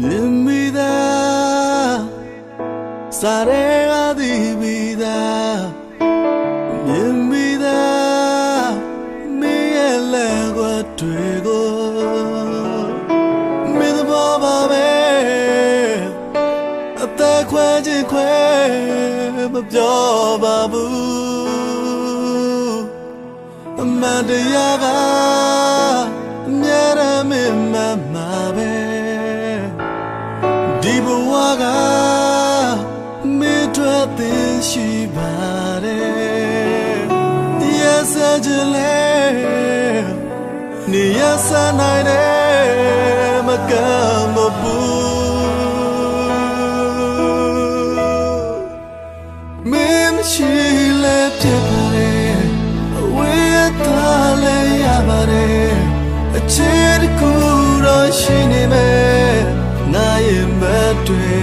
မိသားစားရဲကဒီမိသားမြင်မိသားမင်းရဲ့လက်ကွက်တွေကိုမင်းသဘောပါပဲအသက်ခွဲခြင်းခွဲမပြောပါဘူးအမှန်တရားက ရှိပါတယ်ရက်စကြလေနေရစနိုင်တယ်မကမဘူးမင်းမရှိလဲဖြစ်ပါတယ်အဝေးသားလဲရပါတယ်အချစ်တစ်ခုတော့ရှိနေမယ်ငါရင်မတွေ့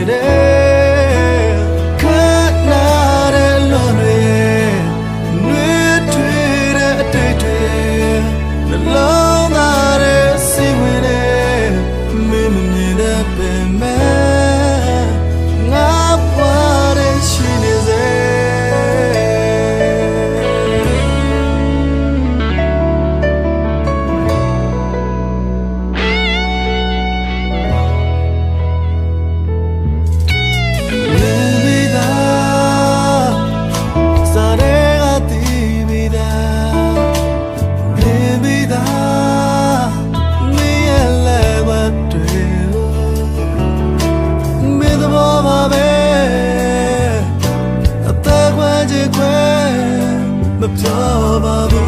더 봐도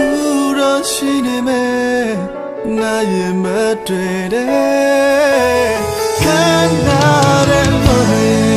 chit kuro shine me na ye ma twe de kan na de lo ye